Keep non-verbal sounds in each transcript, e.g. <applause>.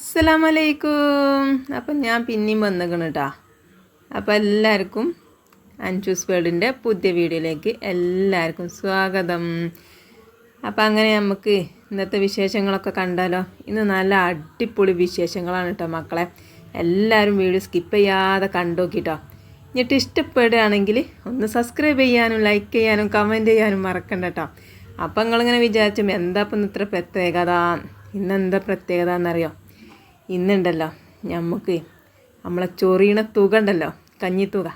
അസ്സലാമലൈക്കും. അപ്പം ഞാൻ പിന്നെയും വന്നിക്കണം കേട്ടോ അപ്പം എല്ലാവർക്കും അൻചൂസ് വേൾഡിന്റെ പുതിയ വീഡിയോയിലേക്ക് എല്ലാവർക്കും സ്വാഗതം. അപ്പം അങ്ങനെ നമുക്ക് ഇന്നത്തെ വിശേഷങ്ങളൊക്കെ കണ്ടാലോ? ഇന്ന് നല്ല അടിപൊളി വിശേഷങ്ങളാണ് കേട്ടോ മക്കളെ. എല്ലാവരും വീഡിയോ സ്കിപ്പ് ചെയ്യാതെ കണ്ടോക്കിട്ടോ എന്നിട്ട് ഇഷ്ടപ്പെടുകയാണെങ്കിൽ ഒന്ന് സബ്സ്ക്രൈബ് ചെയ്യാനും ലൈക്ക് ചെയ്യാനും കമന്റ് ചെയ്യാനും മറക്കണ്ട കേട്ടോ അപ്പം നിങ്ങളിങ്ങനെ വിചാരിച്ചും എന്താ ഇപ്പം ഇത്ര പ്രത്യേകത? ഇന്നെന്താ പ്രത്യേകത എന്നറിയോ? ഇന്നുണ്ടല്ലോ. നമുക്ക് നമ്മളെ ചൊറിയണ തുക ഉണ്ടല്ലോ കഞ്ഞിത്തുക.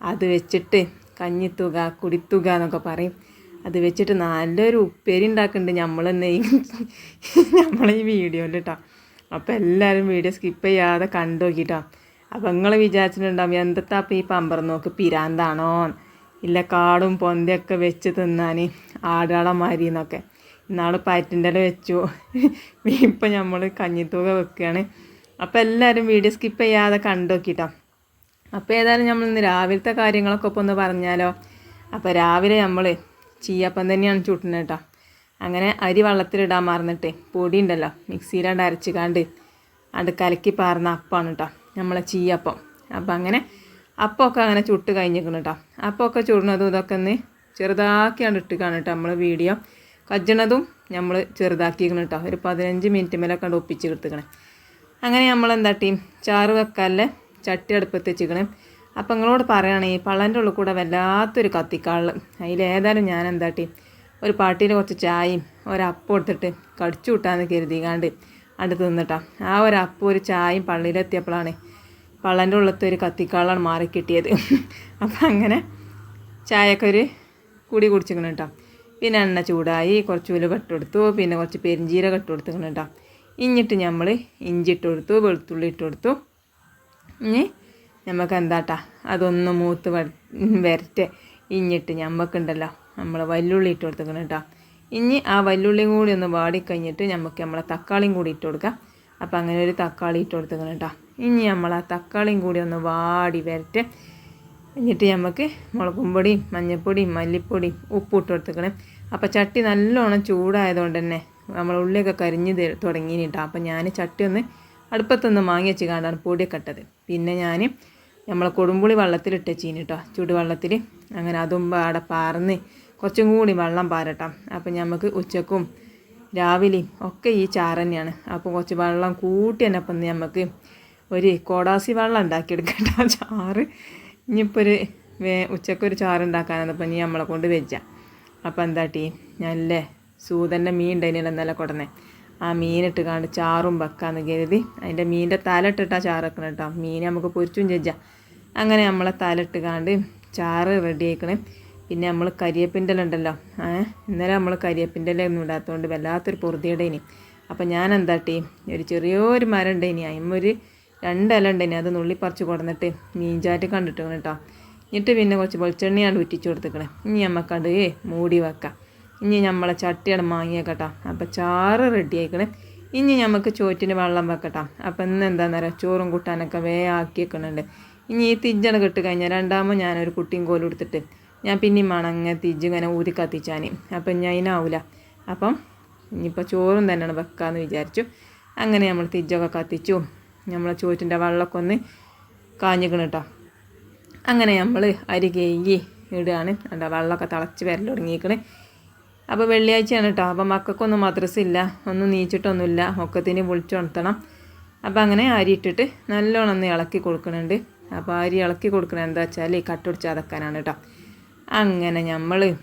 അത് വെച്ചിട്ട് കഞ്ഞിത്തുക കുടിത്തുക എന്നൊക്കെ പറയും. അത് വെച്ചിട്ട് നല്ലൊരു ഉപ്പേരി ഉണ്ടാക്കുന്നുണ്ട് നമ്മളെന്നെ നമ്മളെ ഈ <laughs> വീഡിയോയിൽ കേട്ടോ അപ്പോൾ എല്ലാവരും വീഡിയോ സ്കിപ്പ് ചെയ്യാതെ കണ്ടു നോക്കിട്ടോ. അപ്പോൾ നിങ്ങൾ വിചാരിച്ചിട്ടുണ്ടാവും എന്തത്താ അപ്പം ഈ പമ്പർ നോക്ക് പിരാന്താണോ ഇല്ല കാടും പൊന്തയൊക്കെ വെച്ച് തിന്നാൻ ആടാളമാരി എന്നൊക്കെ. ഇന്നാൾ പാറ്റിന്റെ വെച്ചു. ഇപ്പം നമ്മൾ കഞ്ഞിത്തുക വെക്കുകയാണ് അപ്പോൾ എല്ലാവരും വീഡിയോ സ്കിപ്പ് ചെയ്യാതെ കണ്ടു നോക്കിട്ടോ. അപ്പോൾ ഏതായാലും നമ്മൾ ഇന്ന് രാവിലത്തെ കാര്യങ്ങളൊക്കെ ഇപ്പോൾ ഒന്ന് പറഞ്ഞാലോ? അപ്പോൾ രാവിലെ നമ്മൾ ചീയപ്പം തന്നെയാണ് ചുട്ടുന്നത് കേട്ടോ അങ്ങനെ അരി വെള്ളത്തിലിടാൻ മറന്നിട്ട് പൊടി ഉണ്ടല്ലോ മിക്സിയിലാണ്ട് അരച്ചുകാണ്ട് അത് കലക്കി പാർന്ന അപ്പമാണ് കേട്ടോ നമ്മളെ ചീയപ്പം. അപ്പം അങ്ങനെ അപ്പമൊക്കെ അങ്ങനെ ചുട്ട് കഴിഞ്ഞിരിക്കണം കേട്ടോ അപ്പമൊക്കെ ചുടുന്നതും ഇതൊക്കെ ഒന്ന് ചെറുതാക്കിയാണ് ഇട്ട് കാണും കേട്ടോ നമ്മൾ വീഡിയോ. കജ്ജണതും നമ്മൾ ചെറുതാക്കിയിരിക്കണം കേട്ടോ ഒരു പതിനഞ്ച് മിനിറ്റ് മേലെ കണ്ട് ഒപ്പിച്ച് എടുത്തുക്കണേ അങ്ങനെ നമ്മൾ എന്താ ടീം ചാറ് വെക്കാല്ലേ? ചട്ടി അടുപ്പത്ത് വെച്ചിക്കണേ. അപ്പം നിങ്ങളോട് പറയുകയാണെങ്കിൽ പള്ളന്റെ ഉള്ളിൽ കൂടെ വല്ലാത്തൊരു കത്തിക്കാളിൽ അതിലേതായാലും ഞാൻ എന്താ ടീം ഒരു പാട്ടിയിൽ കുറച്ച് ചായയും ഒരപ്പം എടുത്തിട്ട് കടിച്ചു വിട്ടാന്ന് കരുതികാണ്ട് അടുത്ത് നിന്നിട്ടാ ആ ഒരു അപ്പം ഒരു ചായയും പള്ളിയിലെത്തിയപ്പോഴാണ് പള്ളന്റെ ഉള്ളത്തെ ഒരു കത്തിക്കാളാണ് മാറി കിട്ടിയത് <laughs> അപ്പം അങ്ങനെ ചായയൊക്കെ ഒരു കൂടി കുടിച്ചിക്കണം കേട്ടോ പിന്നെ എണ്ണ ചൂടായി കുറച്ച് ഉലുവ ഇട്ട് കൊടുത്തു. പിന്നെ കുറച്ച് പെരിഞ്ചീരകം ഇട്ട് കൊടുത്തിക്കണം കേട്ടോ ഇഞ്ഞിട്ട് നമ്മൾ ഇഞ്ചി ഇട്ട് കൊടുത്തു വെളുത്തുള്ളി ഇട്ട് കൊടുത്തു. ഇനി നമുക്ക് എന്താട്ടാ അതൊന്ന് മൂത്ത് വരട്ടെ. ഇഞ്ഞിട്ട് ഞമ്മക്കുണ്ടല്ലോ നമ്മൾ വല്ലുള്ളി ഇട്ട് കൊടുത്തു. കേട്ടോ ഇനി ആ വല്ലുള്ളിയും കൂടി ഒന്ന് വാടിക്കഴിഞ്ഞിട്ട് നമുക്ക് നമ്മളെ തക്കാളിയും കൂടി ഇട്ട് കൊടുക്കാം. അപ്പോൾ അങ്ങനെ ഒരു തക്കാളി ഇട്ട് കൊടുത്തിക്കണം കേട്ടോ ഇനി നമ്മൾ ആ തക്കാളിയും കൂടി ഒന്ന് വാടി വരട്ടെ. എന്നിട്ട് നമുക്ക് മുളകും പൊടിയും മഞ്ഞൾപ്പൊടിയും മല്ലിപ്പൊടിയും ഉപ്പ് ഇട്ട് അപ്പോൾ ചട്ടി നല്ലോണം ചൂടായതുകൊണ്ട് തന്നെ നമ്മൾ ഉള്ളിയൊക്കെ കരിഞ്ഞ് തുടങ്ങിയിട്ടാണ് അപ്പോൾ ഞാൻ ചട്ടി ഒന്ന് അടുപ്പത്തൊന്ന് മാങ്ങി വെച്ച് കാണ്ടാണ് പൊടിയൊക്കെ ഇട്ടത്. പിന്നെ ഞാൻ നമ്മളെ കൊടുമ്പുളി വെള്ളത്തിലിട്ട് ചീനി കേട്ടോ ചൂടുവെള്ളത്തിൽ അങ്ങനെ അതും അവിടെ പാർന്ന് കുറച്ചും കൂടി വെള്ളം പാരട്ടാം. അപ്പം നമുക്ക് ഉച്ചക്കും രാവിലെയും ഒക്കെ ഈ ചാറ് തന്നെയാണ്. അപ്പോൾ കുറച്ച് വെള്ളം കൂട്ടി തന്നെ അപ്പം നമുക്ക് ഒരു കോടാസി വെള്ളം ഉണ്ടാക്കിയെടുക്കട്ടോ ചാറ്. ഇനിയിപ്പോൾ ഒരു വേ ഉച്ചക്കൊരു ചാറ് ഉണ്ടാക്കാനാണ് അപ്പോൾ ഇനി നമ്മളെ കൊണ്ട് വെച്ചാ അപ്പോൾ എന്താ ടീ? നല്ല സൂതന്റെ മീൻ ഉണ്ടായിരുന്നില്ല ഇന്നലെ കൊടന്നെ. ആ മീനിട്ട് കാണ്ട് ചാറും വെക്കാന്ന് കരുതി അതിന്റെ മീനിന്റെ തലയിട്ടിട്ടാണ് ചാറ് വെക്കണം കേട്ടോ മീൻ നമുക്ക് പൊരിച്ചും ചെജ്ജാം. അങ്ങനെ നമ്മളെ തലട്ട് കാണ്ട് ചാറ് റെഡി ആയിക്കണേ. പിന്നെ നമ്മൾ കരിയപ്പിന്റെ ഉണ്ടല്ലോ. ഇന്നലെ നമ്മൾ കരിയപ്പിന്റെ ഒന്നും ഇടാത്തതുകൊണ്ട് വല്ലാത്തൊരു പൊറുതിയുടെ ഇനി അപ്പം ഞാൻ എന്താ ടീ? ഒരു ചെറിയൊരു മരം ഉണ്ടേനി അതിമൊരു രണ്ട് ഉണ്ട് ഇനി അത് നുള്ളി പറിച്ച് കൊടുന്നിട്ട് മീൻചാറ്റ് കണ്ടിട്ട് കേട്ടോ എന്നിട്ട് പിന്നെ കുറച്ച് വെളിച്ചെണ്ണയാണ് ഉറ്റിച്ച് കൊടുത്തേക്കണേ. ഇനി നമുക്കത് മൂടി വെക്കാം. ഇനി നമ്മളെ ചട്ടിയാണ് മാങ്ങിയേക്കട്ടോ അപ്പോൾ ചാറ് റെഡി ആയിക്കണേ. ഇനി നമുക്ക് ചോറ്റിന് വെള്ളം വെക്കട്ടോ. അപ്പം ഇന്ന് എന്താണെന്ന് പറയുക ചോറും കൂട്ടാനൊക്കെ വേ ആക്കി വെക്കണുണ്ട് ഇനി ഈ തിജ്ജണ കെട്ട് കഴിഞ്ഞാൽ രണ്ടാമത് ഞാനൊരു കുട്ടിയും കോലും എടുത്തിട്ട് ഞാൻ പിന്നെയും മണങ്ങ തിജ്ജ് ഇങ്ങനെ ഊതി കത്തിച്ചാൻ അപ്പം ഞാൻ അതിനാവില്ല അപ്പം ഇനിയിപ്പോൾ ചോറും തന്നെയാണ് വെക്കാമെന്ന് വിചാരിച്ചു. അങ്ങനെ നമ്മൾ തിജ്ജൊക്കെ കത്തിച്ചു. നമ്മളെ ചോറ്റിന്റെ വെള്ളമൊക്കെ ഒന്ന് കാഞ്ഞിക്കണം അങ്ങനെ നമ്മൾ അരി കേകി ഇടുകയാണ് എന്താ വെള്ളമൊക്കെ തിളച്ച് വരൽ തുടങ്ങിയിരിക്കണ് അപ്പോൾ വെള്ളിയാഴ്ചയാണ് കേട്ടോ അപ്പോൾ മക്കൾക്കൊന്നും മദ്രസ ഇല്ല ഒന്നും നീച്ചിട്ടൊന്നുമില്ല. ഒക്കത്തിന് വിളിച്ചുണർത്തണം അപ്പോൾ അങ്ങനെ അരി ഇട്ടിട്ട് നല്ലോണം ഒന്ന് ഇളക്കി കൊടുക്കുന്നുണ്ട് അപ്പോൾ അരി ഇളക്കി കൊടുക്കണത് എന്താ വെച്ചാൽ ഈ കട്ടുപിടിച്ച് അതക്കാനാണ് കേട്ടോ അങ്ങനെ നമ്മൾ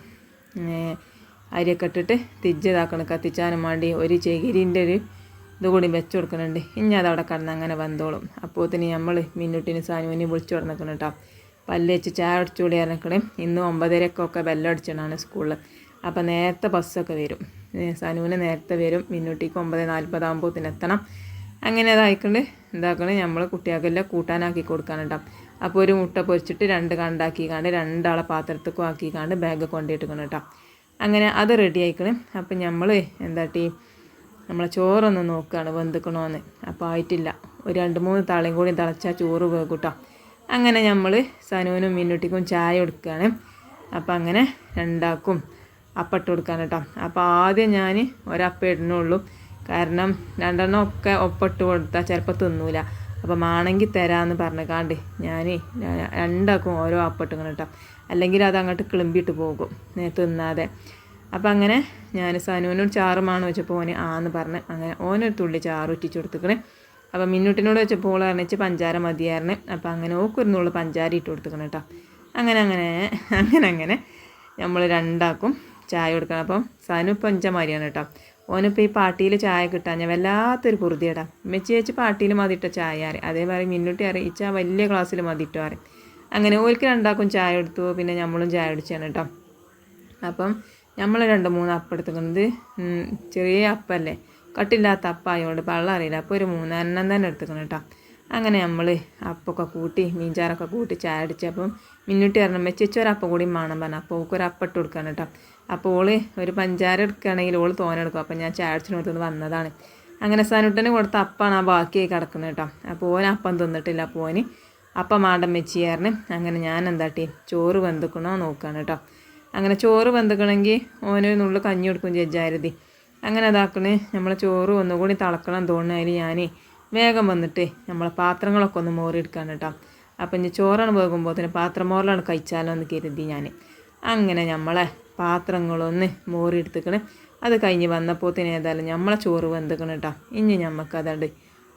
അരിയൊക്കെ ഇട്ടിട്ട് തിജ്ജതാക്കണം കത്തിച്ചാനും വേണ്ടി ഒരു ചകിരിന്റെ ഒരു ഇത് കൂടി വെച്ച് കൊടുക്കുന്നുണ്ട്. ഇനി അതവിടെ കിടന്ന് അങ്ങനെ വന്നോളും. അപ്പോത്തിന് നമ്മൾ മിന്നുട്ടിന് സാനുവിനെ വിളിച്ചു കൊടുക്കണം കേട്ടോ. പല്ല് വെച്ച് ചായ അടിച്ചു കൂടി ഇറക്കണം ഇന്ന് ഒമ്പതരക്കൊക്കെ ബെല്ലടിച്ചാണ് സ്കൂളിൽ അപ്പോൾ നേരത്തെ ബസ്സൊക്കെ വരും. സനുവിന് നേരത്തെ വരും. മിന്നുട്ടിക്ക് ഒമ്പത് നാൽപ്പതാകുമ്പോഴത്തിന് എത്തണം. അങ്ങനെ അതായിക്കൊണ്ട് എന്താക്കണം? നമ്മൾ കുട്ടികൾക്കെല്ലാം കൂട്ടാനാക്കി കൊടുക്കാനുണ്ടാവും അപ്പോൾ ഒരു മുട്ട പൊരിച്ചിട്ട് രണ്ട് കണ്ടാക്കി കണ്ട് രണ്ടാളെ പാത്രത്തേക്കും ആക്കി കാണ്ട് ബാഗ് കൊണ്ടിട്ടിക്കണം കേട്ടോ. അങ്ങനെ അത് റെഡി ആയിക്കണേ. അപ്പം നമ്മൾ എന്താ ടീ നമ്മളെ ചോറൊന്ന് നോക്കുകയാണ് വെന്തുക്കണമെന്ന് അപ്പോൾ ആയിട്ടില്ല. ഒരു രണ്ട് മൂന്ന് തളയും കൂടി തിളച്ചാൽ ചോറ് വേകൂട്ടോ അങ്ങനെ നമ്മൾ സനുവിനും മിന്നുട്ടിക്കും ചായ കൊടുക്കുകയാണ് അപ്പം അങ്ങനെ രണ്ടാക്കും അപ്പട്ട് കൊടുക്കാൻ കേട്ടോ. അപ്പോൾ ആദ്യം ഞാൻ ഒരപ്പം ഇടണുള്ളൂ. കാരണം രണ്ടെണ്ണം ഒക്കെ ഒപ്പിട്ട് കൊടുത്താൽ ചിലപ്പോൾ തിന്നൂല. അപ്പം ആണെങ്കിൽ തരാമെന്ന് പറഞ്ഞേക്കാണ്ട് ഞാൻ രണ്ടാക്കും ഓരോ അപ്പിട്ടിങ്ങനെ കേട്ടോ അല്ലെങ്കിൽ അത് അങ്ങോട്ട് കിളമ്പിയിട്ട് പോകും. തിന്നാതെ. അപ്പം അങ്ങനെ ഞാൻ സനുവിനോട് ചാറ് ചാറുമാണ് വെച്ചപ്പോൾ ഓന് ആന്ന് പറഞ്ഞ്. അങ്ങനെ ഓനൊരു തുള്ളി ചാറ് ഉറ്റിച്ച് കൊടുത്തിക്കണേ. അപ്പം മിന്നുട്ടിനോട് വെച്ചപ്പോൾ ഓൾ പറഞ്ഞിച്ച് പഞ്ചാര മതിയായിരുന്നു. അപ്പം അങ്ങനെ ഓക്കൊരു നുള്ളു പഞ്ചാര ഇട്ട് കൊടുത്തിക്കണം കേട്ടോ അങ്ങനെ അങ്ങനെ അങ്ങനെ അങ്ങനെ നമ്മൾ രണ്ടാക്കും ചായ കൊടുക്കണം. അപ്പം സനു പഞ്ചമാരിയാണ് കേട്ടോ ഓനിപ്പോൾ ഈ പാട്ടിയിൽ ചായ കിട്ടാൻ ഞാൻ വല്ലാത്തൊരു കുറുതിയടാ മെച്ചി വെച്ച് പാട്ടിയിൽ മതിട്ട ചായ അറിയും അതേപോലെ മിന്നുട്ടി അറി ഇച്ച വലിയ ക്ലാസ്സിൽ മതിയിട്ടോ അറിയും അങ്ങനെ ഓൽക്ക് രണ്ടാക്കും ചായ എടുത്തു പിന്നെ നമ്മളും ചായ അടിച്ചാണ് കേട്ടോ അപ്പം നമ്മൾ രണ്ട് മൂന്ന് അപ്പം എടുത്തുക്കുന്നത് ചെറിയ അപ്പല്ലേ? കട്ടില്ലാത്ത അപ്പായോണ്ട് പള്ള അറിയില്ല. അപ്പോൾ ഒരു മൂന്നെണ്ണം തന്നെ എടുത്തുക്കണം കേട്ടോ അങ്ങനെ നമ്മൾ അപ്പൊക്കെ കൂട്ടി മീൻചാറൊക്കെ കൂട്ടി ചായ അടിച്ചപ്പം മിന്നിട്ട് ഇറങ്ങും അപ്പം കൂടി വേണം പറഞ്ഞു. അപ്പോൾ ഓൾക്ക് ഒരു അപ്പം ഇട്ട് കൊടുക്കണം കേട്ടോ അപ്പോൾ ഓൾ ഒരു പഞ്ചാര എടുക്കുകയാണെങ്കിൽ ഓൾ തോനെടുക്കും അപ്പം ഞാൻ ചായ അടിച്ചിനോട്ട് വന്നതാണ്. അങ്ങനെ സനുട്ടന് കൊടുത്ത അപ്പാണ് ആ ബാക്കിയായി കിടക്കുന്നത് കേട്ടോ അപ്പോൾ ഓൻ അപ്പം തിന്നിട്ടില്ല. അപ്പോൾ ഓന് അപ്പം മാണ്ടം ചേർന്ന് അങ്ങനെ ഞാൻ എന്താട്ടി? ചോറ് വെന്തുക്കണോ നോക്കുകയാണ് കേട്ടോ അങ്ങനെ ചോറ് വെന്തുക്കണമെങ്കിൽ ഓന് നുള്ളിൽ കഞ്ഞി കൊടുക്കും ജഡ്ജായിരുതി അങ്ങനെ അതാക്കണേ നമ്മളെ ചോറ് ഒന്നുകൂടി തിളക്കണം തോന്നുന്നതിൽ ഞാൻ വേഗം വന്നിട്ട് നമ്മളെ പാത്രങ്ങളൊക്കെ ഒന്ന് മോറിയെടുക്കാൻ കേട്ടോ അപ്പം ഇനി ചോറാണ് വേകുമ്പോൾ തന്നെ പാത്രം മോറിലാണ് കഴിച്ചാലോ എന്ന് കരുതി ഞാൻ അങ്ങനെ നമ്മളെ പാത്രങ്ങളൊന്ന് മോറിയെടുത്തുക്കണ് അത് കഴിഞ്ഞ് വന്നപ്പോൾ തന്നെ ഏതായാലും നമ്മളെ ചോറ് വെന്തുക്കണം കേട്ടോ ഇനി നമുക്കതുകൊണ്ട്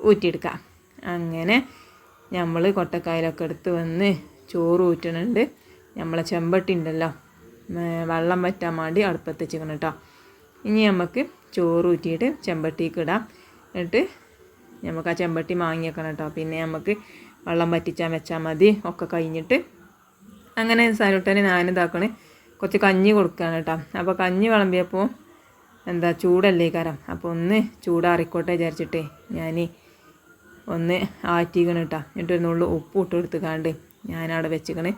ഊറ്റിയെടുക്കാം. അങ്ങനെ നമ്മൾ കൊട്ടക്കായലൊക്കെ എടുത്ത് വന്ന് ചോറ് ഊറ്റണുണ്ട്. നമ്മളെ ചെമ്പട്ടി ഉണ്ടല്ലോ വെള്ളം വറ്റാൻ വേണ്ടി അടുപ്പത്ത് വെച്ചിരിക്കണം കേട്ടോ. ഇനി നമുക്ക് ചോറ് ഊറ്റിയിട്ട് ചെമ്പട്ടിക്ക് ഇടാം. എന്നിട്ട് നമുക്ക് ആ ചെമ്പട്ടി വാങ്ങിയേക്കണം കേട്ടോ. പിന്നെ നമുക്ക് വെള്ളം വറ്റിച്ചാൽ വെച്ചാൽ മതി. ഒക്കെ കഴിഞ്ഞിട്ട് അങ്ങനെ സനുട്ടന് ഞാനിതാക്കണ് കുറച്ച് കഞ്ഞി കൊടുക്കുകയാണ് കേട്ടോ. അപ്പോൾ കഞ്ഞി വിളമ്പിയപ്പോൾ എന്താ ചൂടല്ലേ കരം? അപ്പോൾ ഒന്ന് ചൂടാറിക്കോട്ടെ വിചാരിച്ചിട്ട് ഞാൻ ഒന്ന് ആറ്റിക്കണം കേട്ടോ. എന്നിട്ട് ഒരു നുള്ളു ഉപ്പ് ഇട്ട് കൊടുത്തുകാണ്ട് ഞാനവിടെ വെച്ചിക്കണ്.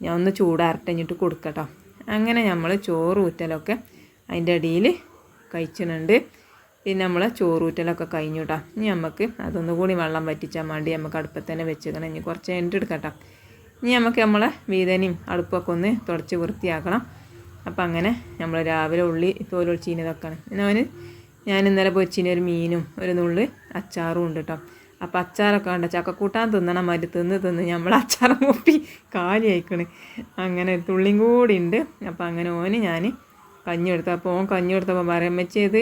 ഞാൻ ഒന്ന് ചൂടാറട്ടെ എന്നിട്ട് കൊടുക്കട്ടോ. അങ്ങനെ നമ്മൾ ചോറ് ഊറ്റലൊക്കെ അതിന്റെ അടിയിൽ കഴിച്ചിട്ടുണ്ട് പിന്നെ നമ്മൾ ചോറൂറ്റലൊക്കെ കഴിഞ്ഞു കേട്ടോ ഇനി നമുക്ക് അതൊന്നുകൂടി വെള്ളം വറ്റിച്ചാൽ വേണ്ടി നമുക്ക് അടുപ്പത്ത് തന്നെ വെച്ചേക്കണം. ഇനി കുറച്ച് കഴിഞ്ഞിട്ട് എടുക്കട്ടോ. ഇനി നമുക്ക് നമ്മളെ വീതനയും അടുപ്പൊക്കെ ഒന്ന് തുടച്ച് വൃത്തിയാക്കണം. അപ്പം അങ്ങനെ നമ്മൾ രാവിലെ ഉള്ളി തോലൊളിച്ചീനതൊക്കെയാണ്. പിന്നെ അവന് ഞാൻ ഇന്നലെ പൊരിച്ചിന് ഒരു മീനും ഒരു നുള്ളി അച്ചാറും ഉണ്ട് കേട്ടോ അപ്പം അച്ചാറൊക്കെ വേണ്ട ചക്കക്കൂട്ടാൻ തിന്നണം മാതിരി തിന്ന് തിന്ന് നമ്മൾ അച്ചാറ് മുപ്പി കാലി അയക്കണ് അങ്ങനെ തുള്ളിയും കൂടി ഉണ്ട് അപ്പം അങ്ങനെ ഓന് ഞാൻ കഞ്ഞി കൊടുത്തു. അപ്പോൾ ഓൻ കഞ്ഞി എടുത്തപ്പോൾ പറയാൻ വെച്ചത്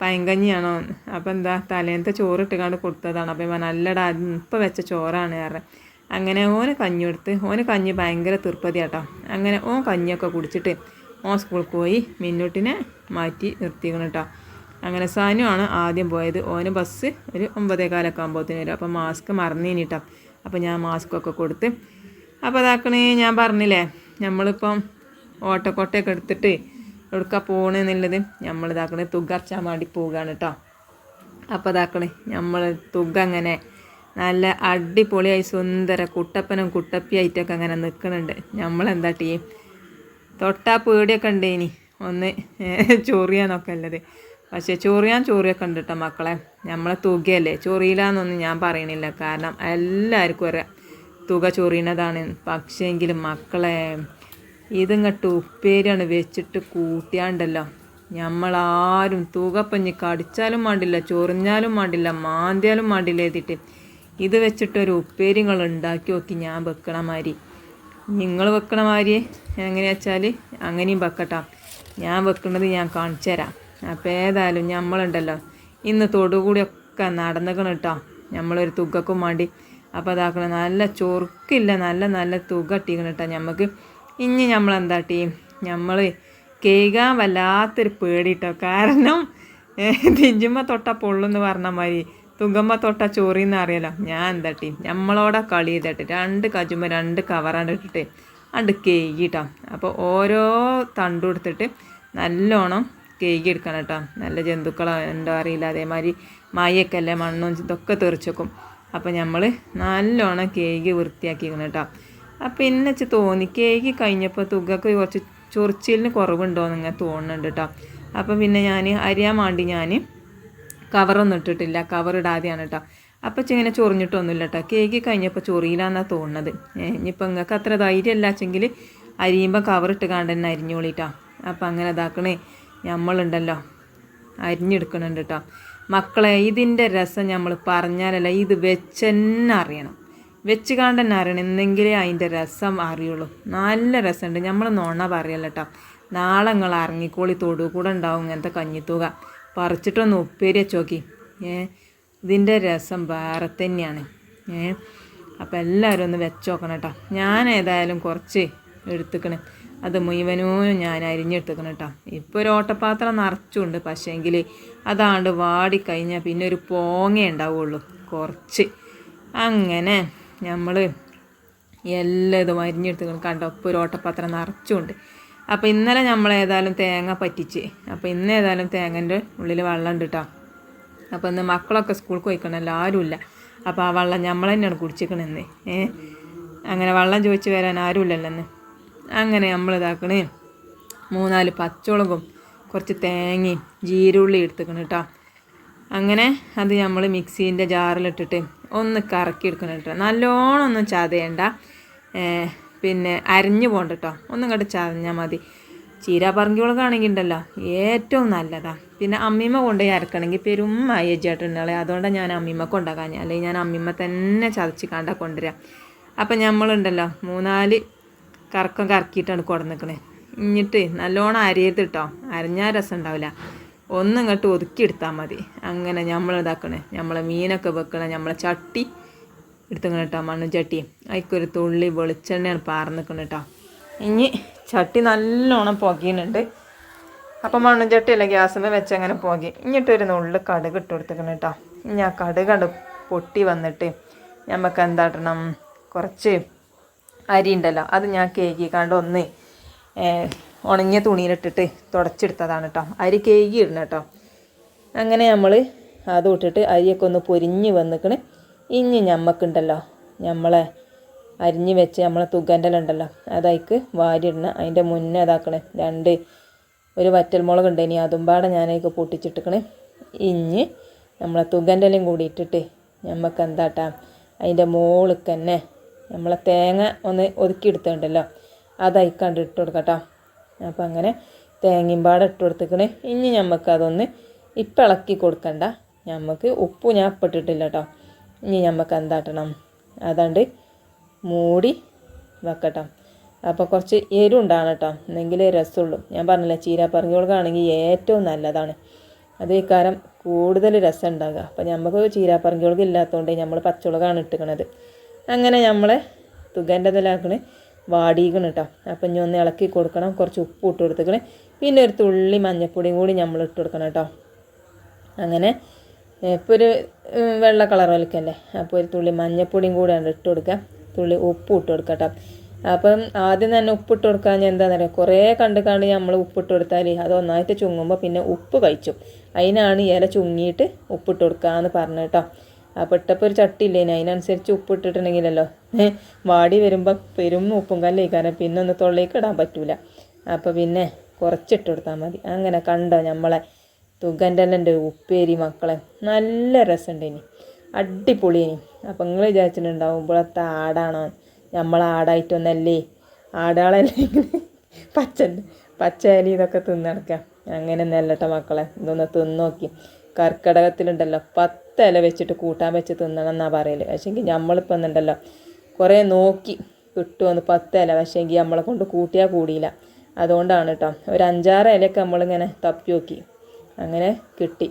പയങ്കഞ്ഞിയാണോ? അപ്പം എന്താ തലേന്നത്തെ ചോറ് ഇട്ടുകൊണ്ട് കൊടുത്തതാണ്. അപ്പം ഇവൻ നല്ലടാ ഇപ്പം വെച്ച ചോറാണ് വേറെ അങ്ങനെ ഓന് കഞ്ഞി എടുത്ത് ഓന് കഞ്ഞി ഭയങ്കര തീർപ്പതി കേട്ടോ അങ്ങനെ ഓൻ കഞ്ഞിയൊക്കെ കുടിച്ചിട്ട് ഓൻ സ്കൂളിൽ പോയി മിന്നൂട്ടിനെ മാറ്റി നിർത്തിക്കണം കേട്ടോ അങ്ങനെ സാനു ആണ് ആദ്യം പോയത്. ഓന് ബസ് ഒരു ഒമ്പതേ കാലൊക്കെ ആകുമ്പോഴത്തേന് വരും. അപ്പം മാസ്ക് മറന്നീനിട്ടോ. അപ്പം ഞാൻ മാസ്കൊക്കെ കൊടുത്ത്. അപ്പോൾ അതാക്കണേ ഞാൻ പറഞ്ഞില്ലേ നമ്മളിപ്പം ഓട്ടക്കോട്ടയൊക്കെ എടുത്തിട്ട് എവിടുക്ക പോകണെന്നുള്ളത് നമ്മൾ ഇതാക്കണേ തുക അറച്ചാൻ വേണ്ടി പോവുകയാണ് കേട്ടോ അപ്പോൾ ഇതാക്കണേ നമ്മൾ തുക അങ്ങനെ നല്ല അടിപൊളിയായി സുന്ദര കുട്ടപ്പനും കുട്ടപ്പിയായിട്ടൊക്കെ അങ്ങനെ നിൽക്കുന്നുണ്ട് നമ്മളെന്താ ടീ തൊട്ടാ പേടിയൊക്കെ ഉണ്ട് ഇനി ഒന്ന് ചൊറിയാനൊക്കെ ഉള്ളത്. പക്ഷേ ചൊറിയാൻ ചൊറിയൊക്കെ ഉണ്ട് കേട്ടോ മക്കളെ. നമ്മളെ തുകയല്ലേ? ചൊറിയില്ലാന്നൊന്നും ഞാൻ പറയണില്ല. കാരണം എല്ലാവർക്കും ഒരു തുക ചൊറിയണതാണ്. പക്ഷേങ്കിലും മക്കളെ ഇതിങ്ങട്ട് ഉപ്പേരിയാണ് വെച്ചിട്ട് കൂട്ടിയാണ്ടല്ലോ. നമ്മളാരും പഞ്ഞി കടിച്ചാലും വേണ്ടില്ല ചൊറിഞ്ഞാലും വേണ്ടില്ല മാന്തിയാലും വേണ്ടില്ല എഴുതിയിട്ട് ഇത് വെച്ചിട്ടൊരു ഉപ്പേരി നിങ്ങൾ ഉണ്ടാക്കി നോക്കി ഞാൻ വെക്കണ മാതിരി. നിങ്ങൾ വെക്കണ മാതിരി എങ്ങനെയാ വെച്ചാൽ അങ്ങനെയും വെക്കട്ടാ. ഞാൻ വെക്കുന്നത് ഞാൻ കാണിച്ചു തരാം അപ്പോൾ ഏതായാലും നമ്മളുണ്ടല്ലോ ഇന്ന് തൊടുകൂടിയൊക്കെ നടന്നിക്കണം കേട്ടോ നമ്മളൊരു തുകക്കും വേണ്ടി അപ്പോൾ അതാക്കണം നല്ല ചൊറുക്കില്ല നല്ല നല്ല തുക ഇട്ടിക്കണം കേട്ടോ നമുക്ക് ഇനി നമ്മൾ എന്താ ടീം? നമ്മൾ കേൾക്കാൻ വല്ലാത്തൊരു പേടിട്ടോ കാരണം തിഞ്ചുമ്മ തൊട്ട പൊള്ളെന്ന് പറഞ്ഞ മാതിരി തുകമ്മ തൊട്ട ചോറിന്ന് അറിയാലോ? ഞാൻ എന്താ ടീം? നമ്മളോടെ കളി ചെയ്തിട്ട് രണ്ട് കജുമ്മ രണ്ട് കവറാണ്ട് ഇട്ടിട്ട് അണ്ട് കേക്കിട്ടോ അപ്പോൾ ഓരോ തണ്ടു എടുത്തിട്ട് നല്ലോണം കേക്ക് എടുക്കണം കേട്ടോ. നല്ല ജന്തുക്കളോ എന്തോ അറിയില്ല. അതേമാതിരി മയൊക്കെ അല്ലേ മണ്ണും ഇതൊക്കെ തെറിച്ചേക്കും. അപ്പോൾ നമ്മൾ നല്ലോണം കേക്ക് വൃത്തിയാക്കിക്കണം കേട്ടോ. അപ്പം എന്നെ വെച്ച് തോന്നി. കേക്ക് കഴിഞ്ഞപ്പോൾ തുകക്ക് കുറച്ച് ചൊറിച്ചിലിന് കുറവുണ്ടോയെന്ന് ഇങ്ങനെ തോന്നുന്നുണ്ട് കേട്ടോ. അപ്പോൾ പിന്നെ ഞാൻ അരിയാൻ വേണ്ടി ഞാൻ കവറൊന്നും ഇട്ടിട്ടില്ല. കവർ ഇടാതെയാണ് കേട്ടോ. അപ്പം ഇങ്ങനെ ചൊറിഞ്ഞിട്ടൊന്നുമില്ല കേട്ടോ. കേക്ക് കഴിഞ്ഞപ്പോൾ ചൊറിയില്ലാന്നാണ് തോന്നുന്നത്. ഇനിയിപ്പോൾ നിങ്ങൾക്ക് അത്ര ധൈര്യം വെച്ചെങ്കിൽ അരിയുമ്പോൾ കവർ ഇട്ട് കാണ്ട് അരിഞ്ഞോളിട്ടോ അപ്പോൾ അങ്ങനെ ഇതാക്കണേ. നമ്മളുണ്ടല്ലോ അരിഞ്ഞെടുക്കണുണ്ട് കേട്ടോ മക്കളെ ഇതിന്റെ രസം നമ്മൾ പറഞ്ഞാലല്ല ഇത് വെച്ചെന്നെ അറിയണം. വെച്ച് കാണ്ട് തന്നെ അറിയണം. എന്നെങ്കിലേ അതിന്റെ രസം അറിയുള്ളൂ. നല്ല രസമുണ്ട് നമ്മൾ നോണ പറയല്ല കേട്ടോ നാളെ നിങ്ങൾ ഇറങ്ങിക്കോളി തൊടു കൂടെ ഉണ്ടാവും ഇങ്ങനത്തെ കഞ്ഞിത്തുക. പറിച്ചിട്ടൊന്ന് ഉപ്പേരി വെച്ചോക്കി ഏ ഇതിന്റെ രസം വേറെ തന്നെയാണ്. ഏ അപ്പോൾ എല്ലാവരും ഒന്ന് വെച്ച് നോക്കണം കേട്ടോ ഞാൻ ഏതായാലും കുറച്ച് എടുത്തുക്കണേ. അത് മുഴുവനും ഞാൻ അരിഞ്ഞെടുത്തേക്കണം കേട്ടോ ഇപ്പോൾ ഒരു ഓട്ടപാത്രം നിറച്ചുണ്ട്. പക്ഷേങ്കിൽ അതാണ്ട് വാടിക്കഴിഞ്ഞാൽ പിന്നെ ഒരു പോങ്ങ ഉണ്ടാവുള്ളൂ. കുറച്ച്. അങ്ങനെ നമ്മൾ എല്ലാം ഇതും അരിഞ്ഞെടുത്തേക്കണം കണ്ടോ? ഇപ്പോൾ ഒരു ഓട്ടപാത്രം നിറച്ചുണ്ട്. അപ്പോൾ ഇന്നലെ നമ്മൾ ഏതായാലും തേങ്ങ പറ്റിച്ച്. അപ്പോൾ ഇന്ന് ഏതായാലും തേങ്ങന്റെ ഉള്ളിൽ വെള്ളം ഉണ്ട് കേട്ടോ അപ്പോൾ ഇന്ന് മക്കളൊക്കെ സ്കൂൾക്ക് പോയിക്കണമല്ലോ ആരുമില്ല അപ്പോൾ ആ വെള്ളം നമ്മൾ തന്നെയാണ് കുടിച്ചിരിക്കണമെന്ന് ഏ? അങ്ങനെ വെള്ളം ചോദിച്ച് വരാൻ ആരുമില്ലല്ലോ ഇന്ന്. അങ്ങനെ നമ്മൾ ഇതാക്കണേ. മൂന്നാൽ പച്ചമുളകും കുറച്ച് തേങ്ങയും ജീരുള്ളി എടുത്തുക്കണം കേട്ടോ അങ്ങനെ അത് നമ്മൾ മിക്സീന്റെ ജാറിലിട്ടിട്ട് ഒന്ന് കറക്കി എടുക്കണം കേട്ടോ നല്ലോണം ഒന്നും ചതയേണ്ട. പിന്നെ അരിഞ്ഞു പോകണ്ട കേട്ടോ ഒന്നും കണ്ട് ചതഞ്ഞാൽ മതി. ചീര പറങ്കികളൊക്കെ ഉണ്ടല്ലോ ഏറ്റവും നല്ലതാണ് പിന്നെ അമ്മിമ്മ കൊണ്ടുപോയി അരക്കണമെങ്കിൽ പെരും മയ്യജായിട്ടുണ്ടാളെ അതുകൊണ്ടാണ് ഞാൻ അമ്മിമ്മ കൊണ്ടാക്കാൻ അല്ലെങ്കിൽ ഞാൻ അമ്മിമ്മ തന്നെ ചതച്ച് കണ്ട കൊണ്ടുവരാം. അപ്പം നമ്മളുണ്ടല്ലോ മൂന്നാൽ കറക്കം കറക്കിയിട്ടാണ് കൊടുന്നിക്കണേ ഇഞ്ഞിട്ട് നല്ലോണം അരിയരുത് കേട്ടോ അരഞ്ഞാൽ രസം ഉണ്ടാവില്ല ഒന്നും ഇങ്ങോട്ട് ഒതുക്കിയെടുത്താൽ മതി. അങ്ങനെ നമ്മൾ ഇതാക്കണേ. നമ്മളെ മീനൊക്കെ വെക്കണേ. നമ്മളെ ചട്ടി എടുത്തുക്കണം കേട്ടോ മണ്ണും ചട്ടി അതിക്കൊരു തുള്ളി വെളിച്ചെണ്ണയാണ് പാർന്നിക്കണം കേട്ടോ ഇനി ചട്ടി നല്ലോണം പുകയുന്നുണ്ട് അപ്പം മണ്ണും ചട്ടിയല്ല ഗ്യാസിൽ വെച്ച് അങ്ങനെ പുകി. ഇങ്ങോട്ടൊരു നുള്ളു കടുക് ഇട്ട് കൊടുത്തേക്കണം കേട്ടോ ഇനി ആ കടുക് പൊട്ടി വന്നിട്ട് നമുക്ക് എന്താട്ടണം? കുറച്ച് അരി ഉണ്ടല്ലോ അത് ഞാൻ കേകി കണ്ട് ഒന്ന് ഉണങ്ങിയ തുണിയിലിട്ടിട്ട് തുടച്ചെടുത്തതാണ് കേട്ടോ അരി കേകി ഇടണം കേട്ടോ അങ്ങനെ നമ്മൾ അത് ഇട്ടിട്ട് അരിയൊക്കെ ഒന്ന് പൊരിഞ്ഞ് വന്നിക്കണ്. ഇനി ഞമ്മക്കുണ്ടല്ലോ നമ്മളെ അരിഞ്ഞ് വെച്ച് നമ്മളെ തുകന്റെ ഉണ്ടല്ലോ അതയ്ക്ക് വാരിയിടണം. അതിന്റെ മുന്നേ അതാക്കണേ രണ്ട് ഒരു വറ്റൽമുളക് ഉണ്ട് ഇനി അതും പാടെ ഞാനതിക്ക് പൊട്ടിച്ചിട്ടിക്കണ്. ഇഞ്ഞ് നമ്മളെ തുകന്റെ കൂടി ഇട്ടിട്ട് നമുക്ക് എന്താട്ടാ അതിന്റെ മോളിൽ തന്നെ നമ്മളെ തേങ്ങ ഒന്ന് ഒതുക്കി എടുത്തിട്ടുണ്ടല്ലോ അതയക്കാണ്ട് ഇട്ട് കൊടുക്കട്ടോ. അപ്പം അങ്ങനെ തേങ്ങയും പാടെ ഇട്ട് കൊടുത്തേക്കണേ. ഇനി നമുക്ക് അതൊന്ന് ഇപ്പം ഇളക്കി കൊടുക്കണ്ട. നമുക്ക് ഉപ്പ് ഞാൻ ഇപ്പിട്ടിട്ടില്ല കേട്ടോ ഇനി നമുക്ക് എന്താട്ടണം? അതാണ്ട് മൂടി വെക്കട്ടോ. അപ്പോൾ കുറച്ച് എരുണ്ടാണ് കേട്ടോ എന്നെങ്കിലേ രസമുള്ളൂ. ഞാൻ പറഞ്ഞില്ല കൊടുക്കുകയാണെങ്കിൽ ഏറ്റവും നല്ലതാണ്. അത് കാരം കൂടുതൽ രസം ഉണ്ടാകുക അപ്പം നമുക്ക് ചീരാപ്പറങ്കികൾക്ക് ഇല്ലാത്തതുകൊണ്ട് നമ്മൾ പച്ചമുളകാണ് ഇട്ടുക്കണത്. അങ്ങനെ നമ്മളെ തുകന്റെതിലാക്കണ്. വാടിക്കണം കേട്ടോ അപ്പം ഇനി ഒന്ന് ഇളക്കി കൊടുക്കണം. കുറച്ച് ഉപ്പ് ഇട്ട് കൊടുത്തേക്കണ്. പിന്നെ ഒരു തുള്ളി മഞ്ഞപ്പൊടിയും കൂടി നമ്മൾ ഇട്ട് കൊടുക്കണം കേട്ടോ അങ്ങനെ ഇപ്പോൾ ഒരു വെള്ള കളർ വലിക്കല്ലേ അപ്പോൾ ഒരു തുള്ളി മഞ്ഞപ്പൊടിയും കൂടെയാണ് ഇട്ട് കൊടുക്കുക തുള്ളി ഉപ്പ് ഇട്ട് കൊടുക്കുക കേട്ടോ അപ്പം ആദ്യം തന്നെ ഉപ്പിട്ട് കൊടുക്കാൻ എന്താണെന്ന് അറിയാം കുറേ കണ്ട് കണ്ട് നമ്മൾ ഉപ്പിട്ട് കൊടുത്താൽ അത് ഒന്നായിട്ട് ചുങ്ങുമ്പോൾ പിന്നെ ഉപ്പ് കഴിച്ചു. അതിനാണ് ഇല ചുങ്ങിയിട്ട് ഉപ്പിട്ട് കൊടുക്കുക എന്ന് പറഞ്ഞു കേട്ടോ അപ്പോൾ ഇട്ടപ്പോൾ ഒരു ചട്ടി ഇല്ലേന് അതിനനുസരിച്ച് ഉപ്പ് ഇട്ടിട്ടുണ്ടെങ്കിലല്ലോ വാടി വരുമ്പോൾ പെരും ഉപ്പും കല്ലേക്കാരം പിന്നെ ഒന്ന് തൊള്ളേക്ക് ഇടാൻ പറ്റൂല. അപ്പോൾ പിന്നെ കുറച്ചിട്ട് കൊടുത്താൽ മതി. അങ്ങനെ കണ്ടോ നമ്മളെ തുകന്റെ എന്റെ ഉപ്പേരി മക്കളെ? നല്ല രസമുണ്ട് ഇനി. അടിപൊളി ഇനി അപ്പം നിങ്ങൾ വിചാരിച്ചിട്ടുണ്ടാവും ഇവിടുത്തെ ആടാണോ? നമ്മളെ ആടായിട്ടൊന്നല്ലേ? ആടാളല്ലെങ്കിൽ പച്ച ഇല ഇതൊക്കെ തിന്ന് അങ്ങനെ നെല്ലട്ട മക്കളെ. ഇതൊന്ന് തിന്നോക്കി. കർക്കിടകത്തിലുണ്ടല്ലോ പത്ത് ഇല വെച്ചിട്ട് കൂട്ടാൻ വെച്ച് തിന്നണം എന്നാ പറയൽ. പക്ഷേങ്കിൽ നമ്മളിപ്പോൾ എന്നുണ്ടല്ലോ കുറേ നോക്കി കിട്ടുമെന്ന് പത്ത് ഇല. പക്ഷേങ്കിൽ നമ്മളെ കൊണ്ട് കൂട്ടിയാൽ കൂടിയില്ല. അതുകൊണ്ടാണ് കേട്ടോ ഒരു അഞ്ചാറ് ഇലയൊക്കെ നമ്മളിങ്ങനെ തപ്പി നോക്കി. അങ്ങനെ കിട്ടി.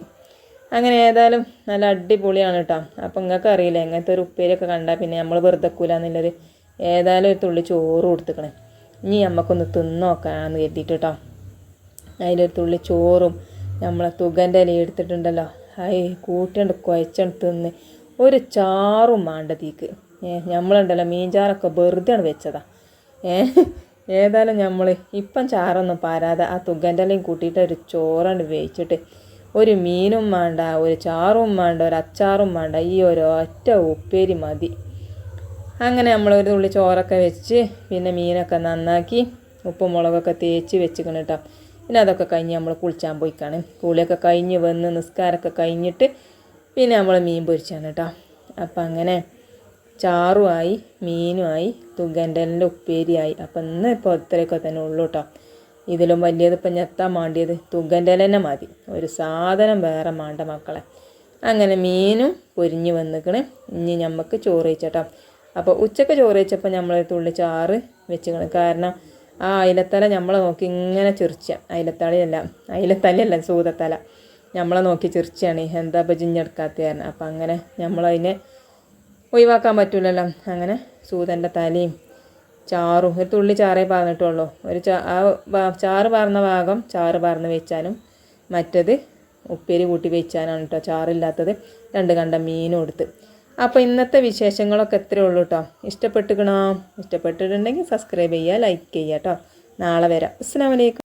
അങ്ങനെ ഏതായാലും നല്ല അടിപൊളിയാണ് കേട്ടോ അപ്പം നിങ്ങൾക്ക് അറിയില്ല എങ്ങനത്തെ ഒരു ഉപ്പേരിയൊക്കെ കണ്ടാൽ പിന്നെ നമ്മൾ വെറുതെ എന്നുള്ളത് ഏതായാലും ഒരു തുള്ളി ചോറ് കൊടുത്തുക്കണേ. ഇനി നമുക്കൊന്ന് തിന്നോക്കാന്ന് കരുതിയിട്ട് കേട്ടോ അതിലൊരു തുള്ളി ചോറും നമ്മളെ തുകന്റെ ഇല എടുത്തിട്ടുണ്ടല്ലോ. ഹൈ കൂട്ടിണ്ട് കുഴച്ചെടുത്ത് തിന്ന്. ഒരു ചാറും വേണ്ട തീക്ക്. ഏ നമ്മളുണ്ടല്ലോ മീൻചാറൊക്കെ വെറുതെയാണ് വെച്ചതാ. ഏ ഏതായാലും നമ്മൾ ഇപ്പം ചാറൊന്നും പാരാതെ ആ തുകന്റെ ഇലയും കൂട്ടിയിട്ട് ഒരു ചോറുണ്ട് വേവിച്ചിട്ട് ഒരു മീനും വേണ്ട ഒരു ചാറും വേണ്ട ഒരു അച്ചാറും വേണ്ട ഈ ഒരു ഒറ്റ ഉപ്പേരി മതി. അങ്ങനെ നമ്മൾ ഒരു തുള്ളി ചോറൊക്കെ വെച്ച് പിന്നെ മീനൊക്കെ നന്നാക്കി ഉപ്പും മുളകൊക്കെ തേച്ച് വെച്ചിക്കണം കേട്ടോ പിന്നെ അതൊക്കെ കഴിഞ്ഞ് നമ്മൾ കുളിച്ചാൻ പോയിക്കാണ്. കുളിയൊക്കെ കഴിഞ്ഞ് വന്ന് നിസ്കാരമൊക്കെ കഴിഞ്ഞിട്ട് പിന്നെ നമ്മൾ മീൻ പൊരിച്ചാണ് കേട്ടോ. അപ്പം അങ്ങനെ ചാറുമായി മീനുമായി തുകന്റെ ഉപ്പേരിയായി. അപ്പം ഇന്ന് ഇപ്പോൾ ഇത്രയൊക്കെ തന്നെ ഉള്ളൂ കേട്ടോ. ഇതിലും വലിയത് ഇപ്പം ഞെത്താൻ മാണ്ടിയത് തുകന്റെ തന്നെ മതി. ഒരു സാധനം വേറെ മാണ്ട മക്കളെ. അങ്ങനെ മീനും പൊരിഞ്ഞ് വന്നിക്കണ്. ഇനി നമുക്ക് ചോറ് വെച്ചട്ടോ അപ്പോൾ ഉച്ചയ്ക്ക് ചോറ് വെച്ചപ്പോൾ നമ്മൾ തുള്ളി ചാറ് വെച്ചിക്കണം. കാരണം ആ അയിലത്തല നമ്മളെ നോക്കി ഇങ്ങനെ ചിറിച്ച അയിലത്തലയല്ല അയിലത്തലയല്ല സൂതത്തല. നമ്മളെ നോക്കി ചിറിച്ചാണ് എന്താ ഇപ്പം ജിഞ്ഞെടുക്കാത്ത കാരണം അപ്പം അങ്ങനെ നമ്മളതിനെ ഒഴിവാക്കാൻ പറ്റില്ലല്ലോ അങ്ങനെ സൂതന്റെ തലയും ചാറും ഒരു തുള്ളി ചാറേ പാർന്നിട്ടുള്ളൂ. ഒരു ചാ ആ ചാറ് പാർന്ന ഭാഗം ചാറ് പാർന്ന് വെച്ചാലും മറ്റത് ഉപ്പേരി കൂട്ടി വെച്ചാനാണ് കേട്ടോ ചാറില്ലാത്തത്. രണ്ട് കണ്ട മീനും എടുത്ത്. അപ്പോൾ ഇന്നത്തെ വിശേഷങ്ങളൊക്കെ എത്രയേ ഉള്ളൂ കേട്ടോ ഇഷ്ടപ്പെട്ടുക്കണോ ഇഷ്ടപ്പെട്ടിട്ടുണ്ടെങ്കിൽ സബ്സ്ക്രൈബ് ചെയ്യുക ലൈക്ക് ചെയ്യുക കേട്ടോ നാളെ വരാം. അസ്സാം വലൈക്കും